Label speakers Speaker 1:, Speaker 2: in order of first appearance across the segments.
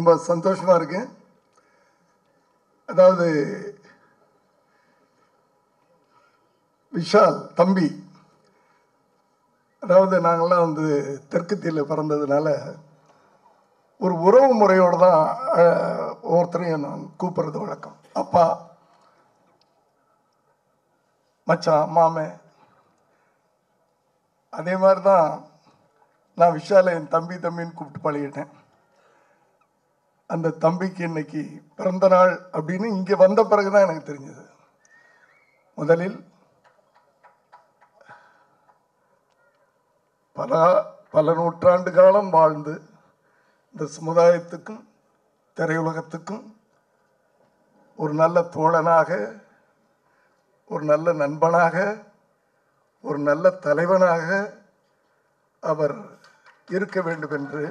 Speaker 1: ரொம்ப சந்தோஷமாக இருக்கு. அதாவது விஷால் தம்பி அதாவது நாங்கள்லாம் வந்து தெற்குத்தியில் பிறந்ததுனால ஒரு உறவு முறையோடு தான் ஒவ்வொருத்தரையும் நான் கூப்பிட்றது வழக்கம். அப்பா மச்சான் மாமன் அதே மாதிரி தான் நான் விஷாலை என் தம்பி தம்பின்னு கூப்பிட்டு பழகிட்டேன். அந்த தம்பிக்கு இன்னைக்கு பிறந்த நாள் அப்படின்னு இங்கே வந்த பிறகு தான் எனக்கு தெரிஞ்சது. முதலில் பல பல நூற்றாண்டு காலம் வாழ்ந்து இந்த சமுதாயத்துக்கும் திரையுலகத்துக்கும் ஒரு நல்ல தோழனாக ஒரு நல்ல நண்பனாக ஒரு நல்ல தலைவனாக அவர் இருக்க வேண்டும் என்று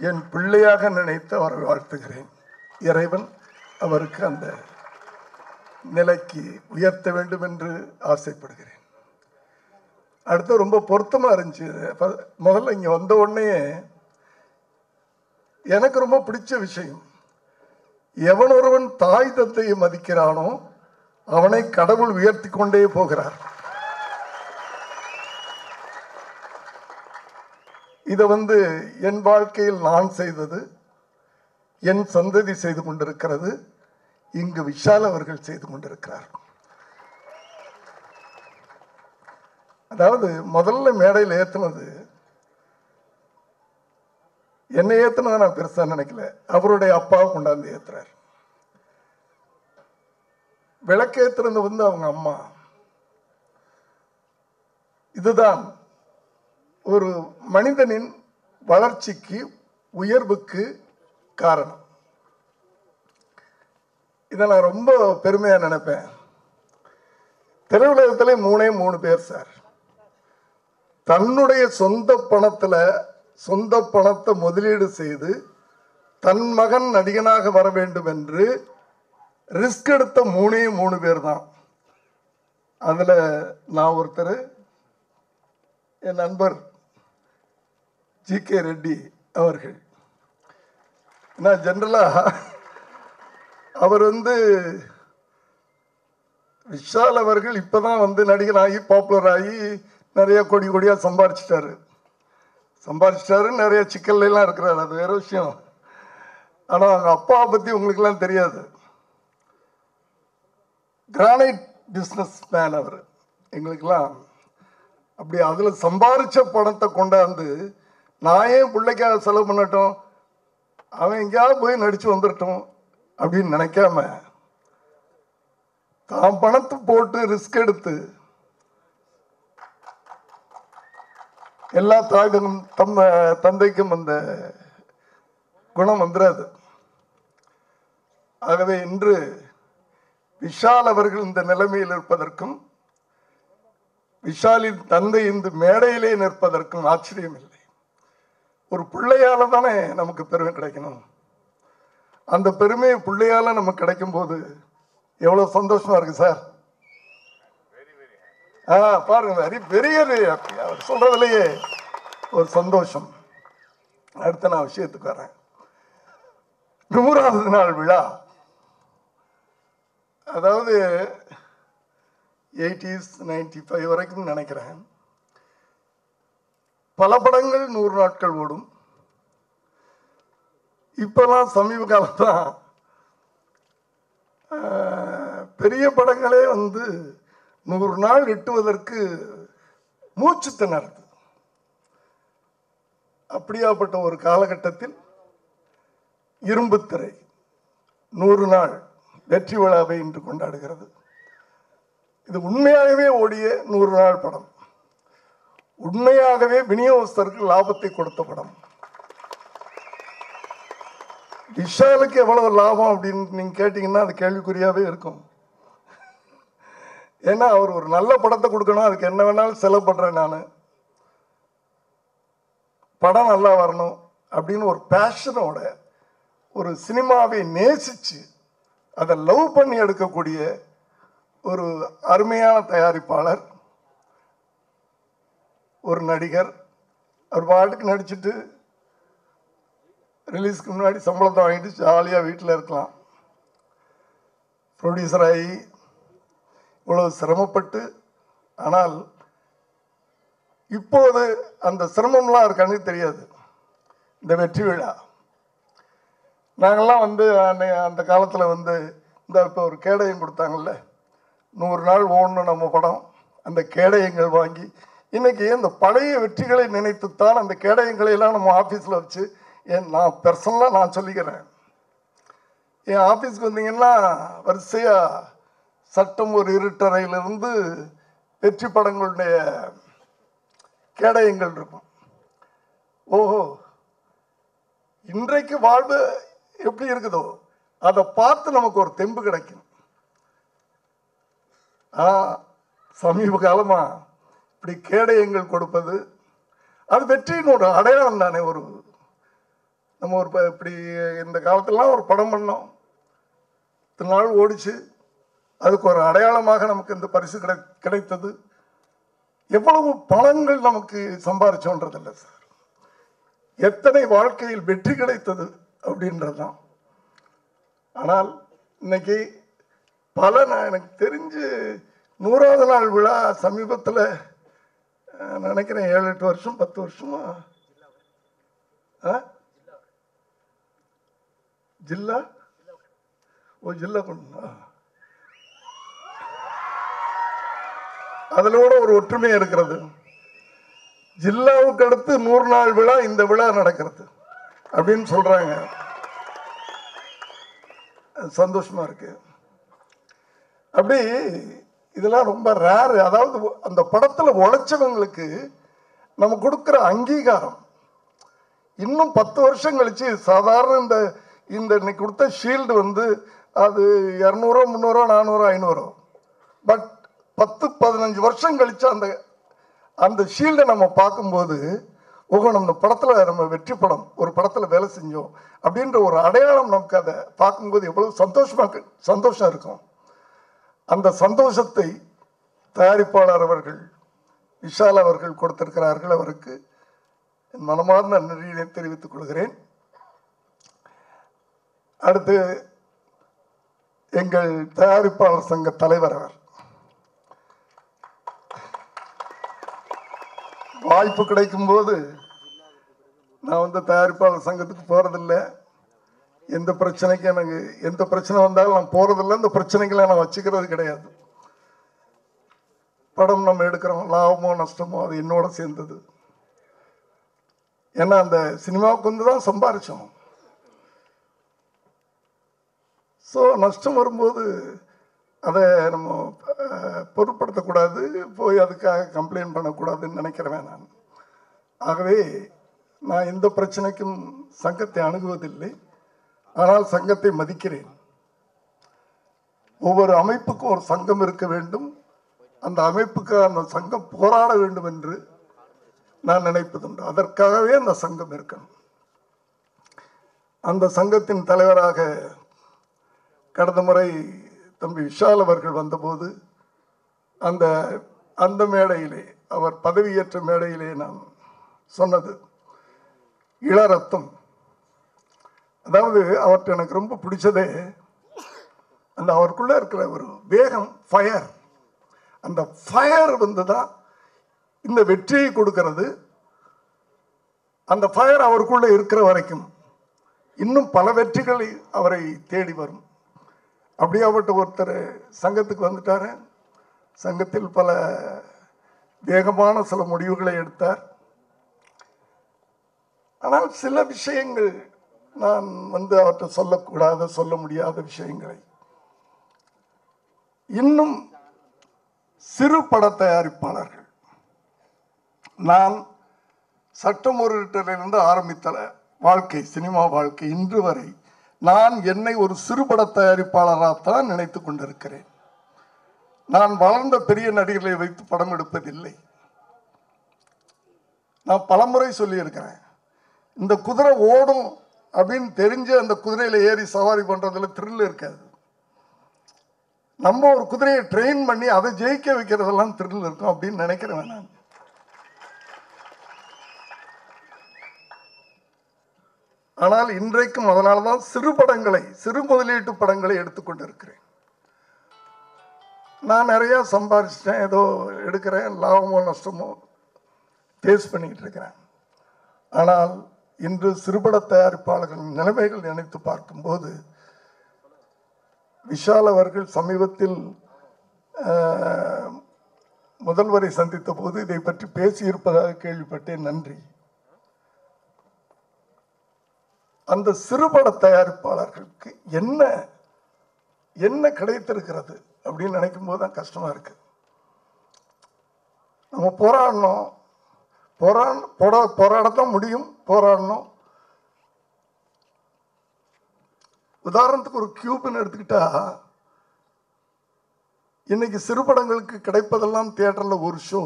Speaker 1: என் பிள்ளையாக நினைத்து அவரை வாழ்த்துகிறேன். இறைவன் அவருக்கு அந்த நிலைக்கு உயர்த்த வேண்டும் என்று ஆசைப்படுகிறேன். அடுத்து ரொம்ப பொருத்தமாக இருந்துச்சு. முதல்ல இங்கே வந்த உடனே எனக்கு ரொம்ப பிடிச்ச விஷயம் எவன் ஒருவன் தாய் தந்தையை மதிக்கிறானோ அவனை கடவுள் உயர்த்தி கொண்டே போகிறார். இதை வந்து என் வாழ்க்கையில் நான் செய்தது என் சந்ததி செய்து கொண்டிருக்கிறது இங்கு விஷால் அவர்கள் செய்து கொண்டிருக்கிறார். அதாவது முதல்ல மேடையில் ஏற்றினது என்னை ஏற்றினதை நான் பெருசாக நினைக்கல அவருடைய அப்பாவை கொண்டாந்து ஏற்றுறார் விளக்கேத்துறது வந்து அவங்க அம்மா. இதுதான் ஒரு மனிதனின் வளர்ச்சிக்கு உயர்வுக்கு காரணம். இதை நான் ரொம்ப பெருமையாக நினைப்பேன். திரையுலகத்தில் மூணே மூணு பேர் சார். தன்னுடைய சொந்த பணத்தில் சொந்த பணத்தை முதலீடு செய்து தன் மகன் நடிகனாக வர வேண்டும் என்று ரிஸ்க் எடுத்த மூணே மூணு பேர் தான். அதில் நான் ஒருத்தர் என் நண்பர் ஜி கே ரெட்டி அவர்கள். நான் ஜென்ரலா அவர் வந்து விஷால் அவர்கள் இப்போ தான் வந்து நடிகர் ஆகி பாப்புலர் ஆகி நிறைய கொடி கொடியாக சம்பாரிச்சிட்டாரு. சம்பாரிச்சிட்டாரு நிறைய சிக்கல்லாம் இருக்கிறார். இருக்கிறாரு அது வேறு விஷயம். ஆனால் அவங்க அப்பாவை பற்றி உங்களுக்கெல்லாம் தெரியாது. கிரானைட் பிஸ்னஸ் மேன் அவர். எங்களுக்கெல்லாம் அப்படி அதில் சம்பாரித்த பணத்தை கொண்டாந்து நான் ஏன் பிள்ளைக்காக செலவு பண்ணட்டும். அவன் எங்கேயாவது போய் நடித்து வந்துடட்டும் அப்படின்னு நினைக்காம தான் பணத்தை போட்டு ரிஸ்க் எடுத்து எல்லா தாய்களும் தம் தந்தைக்கும் அந்த குணம் வந்துடாது ஆகவே இன்று விஷால் அவர்கள் இந்த நிலைமையில் இருப்பதற்கும் விஷாலின் தந்தை இந்த மேடையிலே நிற்பதற்கும் ஆச்சரியம் இல்லை. ஒரு பிள்ளையால தானே நமக்கு பெருமை கிடைக்கணும். அந்த பெருமையை பிள்ளையால நமக்கு கிடைக்கும் போது எவ்வளவு சந்தோஷமா இருக்கு சார்? ஆ பாருங்க வெரி பெரிய அவர் சொல்றதுலயே ஒரு சந்தோஷம். அடுத்த நான் விஷயத்துக்கு வரேன். நூறாவது நாள் விழா. அதாவது எயிட்டிஸ் நைன்டி ஃபைவ் வரைக்கும் நினைக்கிறேன். பல படங்கள் நூறு நாட்கள் ஓடும். இப்பெல்லாம் சமீப காலத்தான் பெரிய படங்களே வந்து நூறு நாள் எட்டுவதற்கு மூச்சு திணறுது. அப்படியாப்பட்ட ஒரு காலகட்டத்தில் இரும்புத்திரை நூறு நாள் வெற்றி விழாவை இன்று கொண்டாடுகிறது. இது உண்மையாகவே ஓடிய நூறு நாள் படம். உண்மையாகவே விநியோகஸ்தருக்கு லாபத்தை கொடுத்த படம். விஷாலுக்கு எவ்வளவு லாபம் அப்படின்னு நீங்க கேட்டீங்கன்னா அது கேள்விக்குறியாவே இருக்கும். ஏன்னா அவர் ஒரு நல்ல படத்தை கொடுக்கணும் அதுக்கு என்ன வேணாலும் செலவு பண்றேன் நான். படம் நல்லா வரணும் அப்படின்னு ஒரு பேஷனோட ஒரு சினிமாவை நேசிச்சு அதை லவ் பண்ணி எடுக்கக்கூடிய ஒரு அருமையான தயாரிப்பாளர் ஒரு நடிகர் அவர் பாட்டுக்கு நடிச்சுட்டு ரிலீஸ்க்கு முன்னாடி சம்பளத்தை வாங்கிட்டு ஜாலியாக வீட்டில் இருக்கலாம். ப்ரொடியூசர் ஆகி இவ்வளோ சிரமப்பட்டு ஆனால் இப்போது அந்த சிரமம்லாம் இருக்கானு தெரியாது. இந்த வெற்றி விழா. நாங்கள்லாம் வந்து அன்னை- அந்த காலத்தில் வந்து இந்த இப்போ ஒரு கேடயம் கொடுத்தாங்கல்ல நூறு நாள் ஓடணும் நம்ம படம் அந்த கேடயங்கள் வாங்கி இன்னைக்கு இந்த பழைய வெற்றிகளை நினைத்துத்தான் அந்த கேடயங்களை எல்லாம் நம்ம ஆஃபீஸில் வச்சு என் நான் பர்சனலாக நான் சொல்லிக்கிறேன். என் ஆஃபீஸ்க்கு வந்தீங்கன்னா வரிசையாக சட்டம் ஒரு இருட்டறையிலிருந்து வெற்றி படங்களுடைய கேடயங்கள் இருக்கும். ஓஹோ இன்றைக்கு வாழ்வு எப்படி இருக்குதோ அதை பார்த்து நமக்கு ஒரு தெம்பு கிடைக்கும். ஆ சமீப காலமாக இப்படி கேடயங்கள் கொடுப்பது அது வெற்றியின் ஒரு அடையாளம் தானே ஒரு நம்ம ஒரு ப- இப்படி இந்த காலத்திலாம் ஒரு படம் பண்ணோம். இத்தனை நாள் ஓடிச்சு அதுக்கு ஒரு அடையாளமாக நமக்கு இந்த பரிசு கிடை கிடைத்தது. எவ்வளவு பணங்கள் நமக்கு சம்பாரிச்சோன்றதில்லை சார். எத்தனை வாழ்க்கையில் வெற்றி கிடைத்தது அப்படின்றது தான் ஆனால் இன்னைக்கு பல நான் எனக்கு தெரிஞ்சு நூறாவது நாள் விழா சமீபத்தில் நினைக்கிறேன் ஏழு எட்டு வருஷம் பத்து வருஷமா? ஆ? ஜில்லா? ஓ ஜில்லா கொண்டு? அதில் கூட ஒரு ஒற்றுமை இருக்கிறது. ஜில்லாவுக்கு அடுத்து நூறு நாள் விழா இந்த விழா நடக்கிறது அப்படின்னு சொல்றாங்க. சந்தோஷமா இருக்கு. அப்படி இதெல்லாம் ரொம்ப ரேரு அதாவது அந்த படத்தில் உழைச்சவங்களுக்கு நம்ம கொடுக்குற அங்கீகாரம். இன்னும் பத்து வருஷம் கழிச்சு சாதாரண இந்த இந்த இன்னைக்கு கொடுத்த ஷீல்டு வந்து அது இரநூறுவா முந்நூறுவா நானூறுவா ஐநூறுவா பட் பத்து பதினஞ்சு வருஷம் கழிச்சு அந்த அந்த ஷீல்டை நம்ம பார்க்கும்போது ஓகோ நம்ம படத்தில் நம்ம வெற்றி படம் ஒரு படத்தில் வேலை செஞ்சோம் அப்படின்ற ஒரு அடையாளம் நமக்கு அதை பார்க்கும்போது எவ்வளோ சந்தோஷமாக இருக்கு- சந்தோஷம் இருக்கும். அந்த சந்தோஷத்தை தயாரிப்பாளர் அவர்கள் விஷால் அவர்கள் கொடுத்திருக்கிறார்கள் அவருக்கு. என் மனமார்ந்த நன்றியினை தெரிவித்துக் கொள்கிறேன். அடுத்து எங்கள் தயாரிப்பாளர் சங்க தலைவர் அவர். வாய்ப்பு கிடைக்கும் போது நான் வந்து தயாரிப்பாளர் சங்கத்துக்கு போறதில்லை. எந்த பிரச்சனைக்கும் எனக்கு எந்த பிரச்சனை வந்தாலும் நான் போறதில்லை. இந்த பிரச்சனைகளை நான் வச்சுக்கிறது கிடையாது. படம் நம்ம எடுக்கிறோம். லாபமோ நஷ்டமோ அது என்னோட சேர்ந்தது. ஏன்னா அந்த சினிமாவுக்கு வந்து தான் சம்பாரிச்சோம். ஸோ நஷ்டம் வரும்போது அதை நம்ம பொருட்படுத்தக்கூடாது. போய் அதுக்காக கம்ப்ளைண்ட் பண்ணக்கூடாதுன்னு நினைக்கிறேன் நான். ஆகவே நான் எந்த பிரச்சனைக்கும் சங்கத்தை அணுகுவதில்லை. ஆனால் சங்கத்தை மதிக்கிறேன். ஒவ்வொரு அமைப்புக்கும் ஒரு சங்கம் இருக்க வேண்டும். அந்த அமைப்புக்கு அந்த சங்கம் போராட வேண்டும் என்று நான் நினைப்பதுண்டு அதற்காகவே அந்த சங்கம் இருக்கணும். அந்த சங்கத்தின் தலைவராக கடந்த முறை தம்பி விஷால் அவர்கள் வந்தபோது அந்த அந்த மேடையிலே அவர் பதவியேற்ற மேடையிலே நான் சொன்னது இளரத்தம் அதாவது அவர்கிட்ட எனக்கு ரொம்ப பிடிச்சதே அந்த அவருக்குள்ளே இருக்கிற ஒரு வேகம் ஃபயர் அந்த ஃபயர் வந்து தான் இந்த வெற்றியை கொடுக்கறது. அந்த ஃபயர் அவருக்குள்ளே இருக்கிற வரைக்கும் இன்னும் பல வெற்றிகள் அவரை தேடி வரும். அப்படியாப்பட்ட ஒருத்தர் சங்கத்துக்கு வந்துட்டாரு. சங்கத்தில் பல வேகமான சில முடிவுகளை எடுத்தார். ஆனால் சில விஷயங்கள் நான் வந்து அவற்றை சொல்லக்கூடாத சொல்ல முடியாத விஷயங்களை. இன்னும் சிறு பட தயாரிப்பாளர்கள். நான் சட்டம் இருந்து ஆரம்பித்த வாழ்க்கை சினிமா வாழ்க்கை இன்று வரை நான் என்னை ஒரு சிறுபட தயாரிப்பாளராகத்தான் நினைத்து கொண்டிருக்கிறேன். நான் வளர்ந்த பெரிய நடிகர்களை வைத்து படம் எடுப்பதில்லை. நான் பலமுறை சொல்லியிருக்கிறேன். இந்த குதிரை ஓடும் அப்படின்னு தெரிஞ்சு அந்த குதிரையில் ஏறி சவாரி பண்ணுறதுல த்ரில் இருக்காது. நம்ம ஒரு குதிரையை ட்ரெயின் பண்ணி அதை ஜெயிக்க வைக்கிறதெல்லாம் த்ரில் இருக்கும் அப்படின்னு நினைக்கிறேன் நான். ஆனால் இன்றைக்கும் அதனால தான் சிறு படங்களை சிறு முதலீட்டு படங்களை எடுத்துக்கொண்டிருக்கிறேன் நான் நிறையா சம்பாதிச்சிட்டேன் ஏதோ எடுக்கிறேன் லாபமோ நஷ்டமோ ஃபேஸ் பண்ணிக்கிட்டு இருக்கிறேன். ஆனால் இன்று சிறுபட தயாரிப்பாளர்களின் நிலைமைகள் நினைத்து பார்க்கும்போது விஷால் அவர்கள் சமீபத்தில் முதல்வரை சந்தித்த போது இதை பற்றி பேசியிருப்பதாக கேள்விப்பட்டேன். நன்றி. அந்த சிறுபட தயாரிப்பாளர்களுக்கு என்ன என்ன கிடைத்திருக்கிறது அப்படின்னு நினைக்கும் போது தான் கஷ்டமா இருக்கு. நம்ம போராடணும். போரா போரா போராடத்தான் முடியும் போராடணும். உதாரணத்துக்கு ஒரு கியூப்னு எடுத்துக்கிட்டா இன்னைக்கு சிறுபடங்களுக்கு கிடைப்பதெல்லாம் தியேட்டரில் ஒரு ஷோ.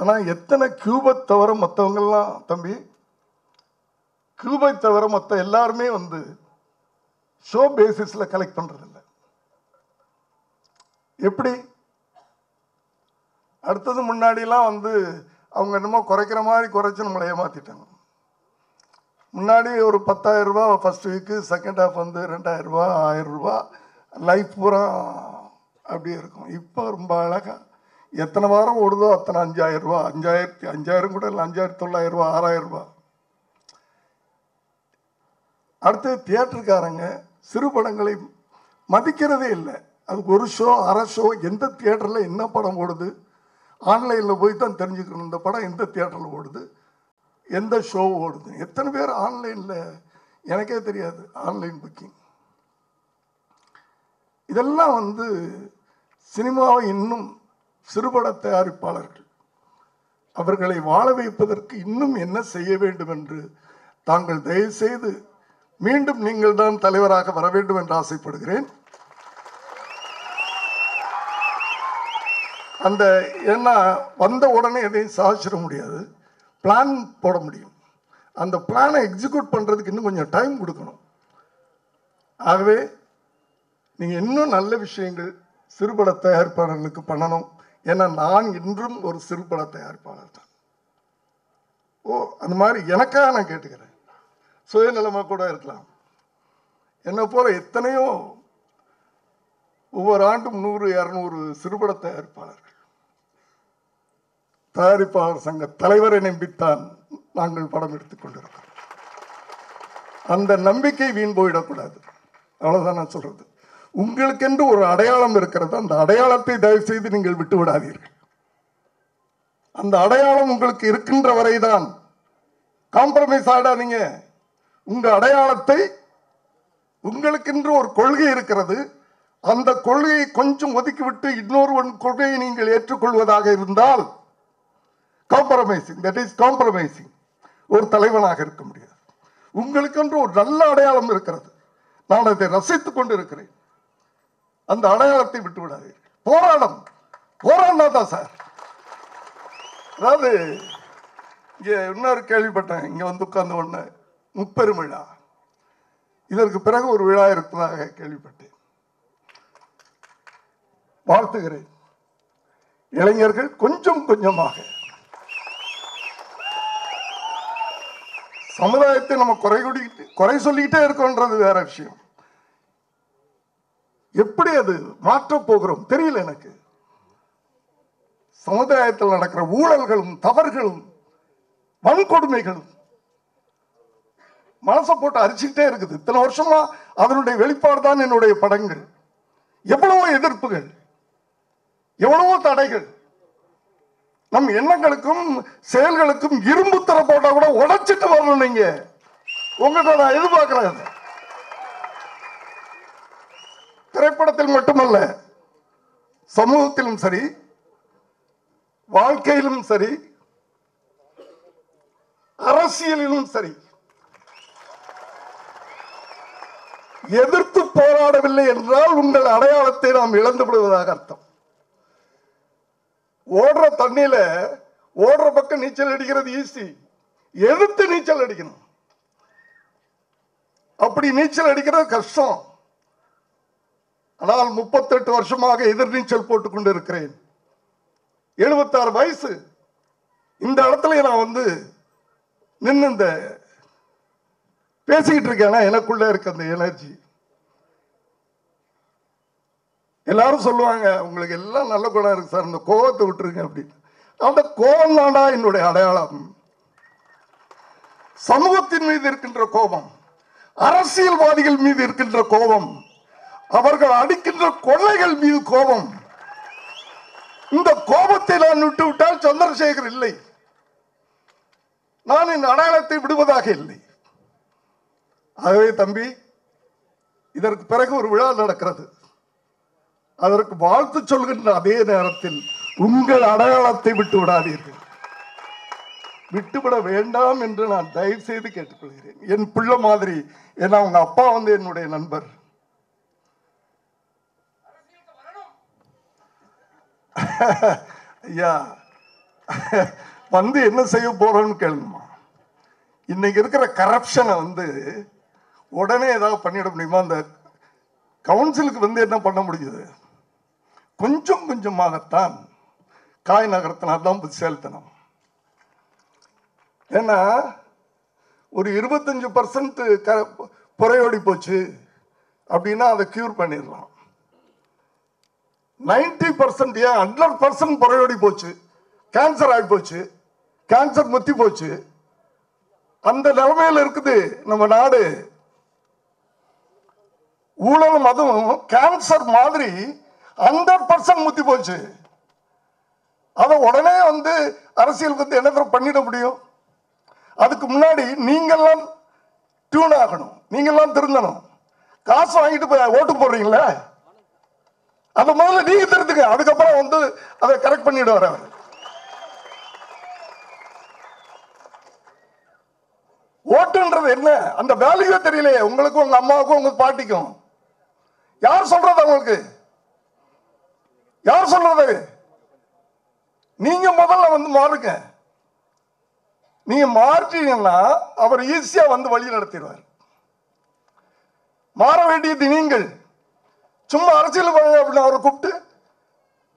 Speaker 1: ஆனால் எத்தனை கியூபை தவிர மற்றவங்கெல்லாம் தம்பி கியூபை தவிர மற்ற எல்லாருமே வந்து ஷோ பேசிஸில் கலெக்ட் பண்ணுறதில்ல எப்படி? அடுத்தது முன்னாடிலாம் வந்து அவங்க என்னமோ குறைக்கிற மாதிரி குறைச்சி நம்மளை ஏமாற்றிட்டாங்க முன்னாடி ஒரு பத்தாயிரரூபா first first week second half வந்து ரெண்டாயிரரூபா ஆயிரரூபா லைஃப் பூரா அப்படியே இருக்கும். இப்போ ரொம்ப அழகா எத்தனை வாரம் ஓடுதோ அத்தனை அஞ்சாயிரரூபா அஞ்சாயிரத்தி அஞ்சாயிரம் கூட இல்லை அஞ்சாயிரத்தி தொள்ளாயிரம் ஆறாயிரரூபா அடுத்து தியேட்டருக்காரங்க சிறு படங்களை மதிக்கிறதே இல்லை. அதுக்கு ஒரு ஷோ அரை ஷோ எந்த தியேட்டரில் என்ன படம் ஓடுது? ஆன்லைனில் போய் தான் தெரிஞ்சுக்கணும். இந்த படம் எந்த தியேட்டரில் ஓடுது? எந்த ஷோ ஓடுது? எத்தனை பேர் ஆன்லைனில்? எனக்கே தெரியாது. ஆன்லைன் புக்கிங் இதெல்லாம் வந்து சினிமாவை இன்னும் சிறுபட தயாரிப்பாளர்கள் அவர்களை வாழ வைப்பதற்கு இன்னும் என்ன செய்ய வேண்டும் என்று தாங்கள் தயவுசெய்து மீண்டும் நீங்கள் தான் தலைவராக வர வேண்டும் என்று ஆசைப்படுகிறேன். அந்த ஏன்னா வந்த உடனே எதையும் சாதிச்சிட முடியாது. பிளான் போட முடியும். அந்த பிளானை எக்ஸிக்யூட் பண்ணுறதுக்கு இன்னும் கொஞ்சம் டைம் கொடுக்கணும். ஆகவே நீங்கள் இன்னும் நல்ல விஷயங்கள் சிறுபட தயாரிப்பாளர்களுக்கு பண்ணணும். ஏன்னா நான் இன்றும் ஒரு சிறுபட தயாரிப்பாளர் தான். ஓ அந்த மாதிரி எனக்காக நான் கேட்டுக்கிறேன். சுயநலமாக கூட இருக்கலாம். என்னை போல எத்தனையோ ஒவ்வொரு ஆண்டும் நூறு இரநூறு சிறுபட தயாரிப்பாளர்கள். தயாரிப்பாளர் சங்க தலைவரை நம்பித்தான் நாங்கள் படம் எடுத்துக் கொண்டிருக்கிறோம். அந்த நம்பிக்கை வீண் போயிடக்கூடாது. அவ்வளவுதான் நான் சொல்றது. உங்களுக்கென்று ஒரு அடையாளம் இருக்கிறது. அந்த அடையாளத்தை தயவு செய்து நீங்கள் விட்டு விடாதீர்கள். அந்த அடையாளம் உங்களுக்கு இருக்கின்ற வரைதான். காம்ப்ரமைஸ் ஆடாதீங்க உங்கள் அடையாளத்தை உங்களுக்கென்று ஒரு கொள்கை இருக்கிறது. அந்த கொள்கையை கொஞ்சம் ஒதுக்கிவிட்டு இன்னொருவன் கொள்கையை நீங்கள் ஏற்றுக்கொள்வதாக இருந்தால் காம்ப்ரமைசிங் தட் இஸ் காம்ப்ரமைசிங் ஒரு தலைவனாக இருக்க முடியாது. உங்களுக்கென்று ஒரு நல்ல அடையாளம் இருக்கிறது. நான் அதை ரசித்துக் கொண்டு இருக்கிறேன் அந்த அடையாளத்தை விட்டு விடாதீர்கள். போராடம். போராடினா தான் சார். அதாவது இங்கே இன்னொரு கேள்விப்பட்டேன். இங்க வந்து உட்கார்ந்த ஒன்று முப்பெரும் விழா. இதற்கு பிறகு ஒரு விழா இருப்பதாக கேள்விப்பட்டேன். வாழ்த்துகிறேன். இளைஞர்கள் கொஞ்சம் கொஞ்சமாக சமுதாயத்தை நம்ம குறை குடிக்கிட்டு குறை சொல்லிக்கிட்டே இருக்கோன்றது வேற விஷயம். எப்படி அது மாற்றப் போகிறோம்? தெரியல எனக்கு. சமுதாயத்தில் நடக்கிற ஊழல்களும் தவறுகளும் வன்கொடுமைகளும் மனசை போட்டு அரிச்சுக்கிட்டே இருக்குது. இத்தனை வருஷமா அதனுடைய வெளிப்பாடு தான் என்னுடைய படங்கள். எவ்வளவோ எதிர்ப்புகள் எவ்வளவோ தடைகள் நம் எண்ணங்களுக்கும் செயல்களுக்கும் இரும்பு தர போட்டா கூட உடைச்சிட்டு வரணும் நீங்க. உங்கள்கிட்ட நான் எதிர்பார்க்கிறேன் திரைப்படத்தில் மட்டுமல்ல சமூகத்திலும் சரி வாழ்க்கையிலும் சரி அரசியலிலும் சரி எதிர்த்து போராடவில்லை என்றால் உங்கள் அடையாளத்தை நாம் இழந்து விடுவதாக அர்த்தம். ஓடுற தண்ணியில ஓடுற பக்கம் நீச்சல் அடிக்கிறது ஈஸி எதிர்த்து நீச்சல் அடிக்கணும். அப்படி நீச்சல் அடிக்கிறது கஷ்டம். ஆனால் முப்பத்தெட்டு வருஷமாக எதிர்நீச்சல் போட்டுக் கொண்டு இருக்கிறேன் எழுபத்தாறு வயசு. இந்த இடத்துல நான் வந்து நின்று இந்த பேசிக்கிட்டு இருக்கேன்னா எனக்குள்ள இருக்க அந்த எனர்ஜி. எல்லாரும் சொல்லுவாங்க உங்களுக்கு எல்லாம் நல்ல குணம் இருக்கு சார் இந்த கோவத்தை விட்டுருங்க அப்படின்னு. அந்த கோபம் தாண்டா என்னுடைய அடையாளம். சமூகத்தின் மீது இருக்கின்ற கோபம் அரசியல்வாதிகள் மீது இருக்கின்ற கோபம் அவர்கள் அடிக்கின்ற கொள்ளைகள் மீது கோபம். இந்த கோபத்தை நான் விட்டு விட்டால் சந்திரசேகர் இல்லை. நான் இந்த அடையாளத்தை விடுவதாக இல்லை. ஆகவே தம்பி இதற்கு பிறகு ஒரு விழா நடக்கிறது. அதற்கு வாழ்த்து சொல்கின்ற அதே நேரத்தில் உங்கள் அடையாளத்தை விட்டு விடாதீர்கள். விட்டுவிட வேண்டாம் என்று நான் தயவு செய்து கேட்டுக்கொள்கிறேன். என் பிள்ளை மாதிரி ஏன்னா அவங்க அப்பா வந்து என்னுடைய நண்பர். ஐயா வந்து என்ன செய்ய போறோம்னு கேளுங்கம்மா. இன்னைக்கு இருக்கிற கரப்ஷனை வந்து உடனே ஏதாவது பண்ணிட முடியுமா? அந்த கவுன்சிலுக்கு வந்து என்ன பண்ண முடியுது? கொஞ்சம் கொஞ்சமாகத்தான் காய் நகரத்தினா தான் புத்திசாலித்தனம் ஏன்னா ஒரு இருபத்தஞ்சு பர்சன்ட் க புறையோடி போச்சு அப்படின்னா அதை கியூர் பண்ணிடலாம். நைன்டி பர்சன்ட் ஏன்? ஹண்ட்ரட் பர்சன்ட் புறையோடி போச்சு. கேன்சர் ஆகி போச்சு. கேன்சர் முத்தி போச்சு. அந்த நிலைமையில் இருக்குது நம்ம நாடு. ஊழலும் அதுவும் கேன்சர் மாதிரி ஹண்ட்ரட் பர்சன்ட் முத்தி போச்சு. அதை உடனே வந்து அரசியல் வந்து என்ன பண்ணிட முடியும்? அதுக்கு முன்னாடி நீங்கெல்லாம் டியூன் ஆகணும். நீங்கெல்லாம் திருந்தணும். காசு வாங்கிட்டு போய் ஓட்டு போடுறீங்களே? அதை முதல்ல நீங்க திருத்துங்க அதுக்கப்புறம் வந்து அதை கரெக்ட் பண்ணிடுவார் அவர். ஓட்டுன்றது என்ன? அந்த வேல்யூவே தெரியலையே. உங்களுக்கும் உங்க அம்மாவுக்கும் உங்க பாட்டிக்கும். யார் சொல்றது அவங்களுக்கு? யார் சொல்றது? நீங்க முதல்ல வந்து மாறுங்க. நீங்க மாற்றினீங்கன்னா அவர் ஈஸியா வந்து வழி நடத்திடுவார். மாற வேண்டியது நீங்கள். சும்மா அரசியல் பண்ணுங்க அப்படின்னு அவரை கூப்பிட்டு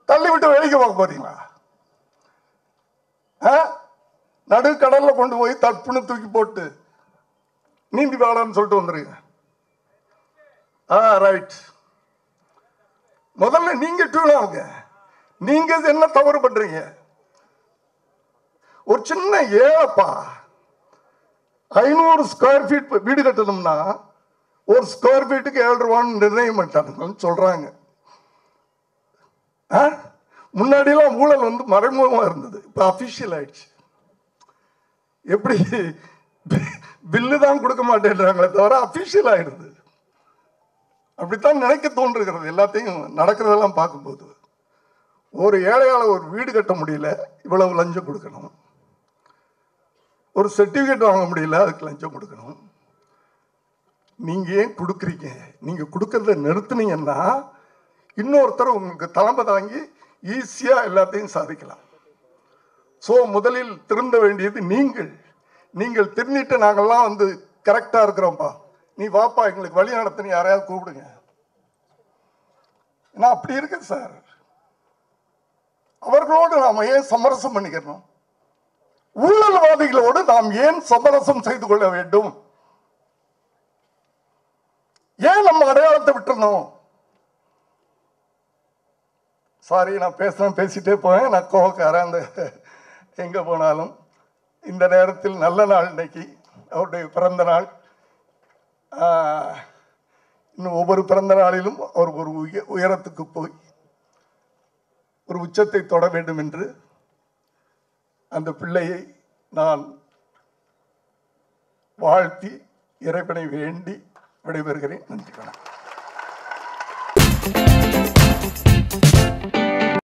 Speaker 1: தள்ளி விட்டு வேடிக்கை பார்க்க போறீங்களா? ஆ? நடு கடல்ல கொண்டு போய் தப்புன்னு தூக்கி போட்டு நீந்தி வாடான்னு சொல்லிட்டு வந்துருங்க. ஆ ரைட் முதல்ல நீங்க டியூன் ஆகுங்க நீங்க என்ன தவறு பண்றீங்க? ஒரு சின்ன ஏழப்பா ஐநூறு ஸ்கொயர் ஃபீட் வீடு கட்டணும்னா ஒரு ஸ்கொயர் ஃபீட்டுக்கு ஏழு ரூபான்னு நிர்ணயம் பண்ணிட்டாங்கன்னு சொல்றாங்க. ஆ? முன்னாடியெல்லாம் ஊழல் வந்து மறைமுகமாக இருந்தது. இப்போ அஃபிஷியல் ஆயிடுச்சு. எப்படி? பில்லு தான் கொடுக்க மாட்டேன்றாங்களே தவிர அஃபிஷியல் ஆயிடுது. அப்படித்தான் நினைக்க தோன்றுகிறது. எல்லாத்தையும் நடக்கிறதெல்லாம் பார்க்கும்போது ஒரு ஏழையால் ஒரு வீடு கட்ட முடியல இவ்வளவு லஞ்சம் கொடுக்கணும். ஒரு சர்டிஃபிகேட் வாங்க முடியல அதுக்கு லஞ்சம் கொடுக்கணும். நீங்கள் ஏன் கொடுக்குறீங்க? நீங்கள் கொடுக்கறத நிறுத்துனீங்கன்னா இன்னொருத்தர் உங்களுக்கு தலைமை தாங்கி ஈஸியாக எல்லாத்தையும் சாதிக்கலாம். ஸோ முதலில் திருந்த வேண்டியது நீங்கள். நீங்கள் திருந்திட்டு நாங்கள்லாம் வந்து கரெக்டாக இருக்கிறோம்ப்பா. நீ வாப்பா எங்களுக்கு வழி நடத்துன்னு யாரையாவது கூப்பிடுங்க. நான் அப்படி இருக்கேன் சார். அவர்களோடு நாம் ஏன் சமரசம் பண்ணிக்கணும்? ஊழல்வாதிகளோடு நாம் ஏன் சமரசம் செய்து கொள்ள வேண்டும்? ஏன் நம்ம அடையாளத்தை விட்டுருந்தோம் சாரி நான் பேசுறேன் பேசிட்டே போவேன். நான் கோவக்காரன் அந்த எங்க போனாலும். இந்த நேரத்தில் நல்ல நாள் இன்னைக்கு. அவருடைய பிறந்த நாள். இன்னும் ஒவ்வொரு பிறந்த நாளிலும் அவர் ஒரு உய- உயரத்துக்கு போய் ஒரு உச்சத்தை தொட வேண்டும் என்று அந்த பிள்ளையை நான் வாழ்த்தி இறைவனை வேண்டி விடைபெறுகிறேன். நன்றி வணக்கம்.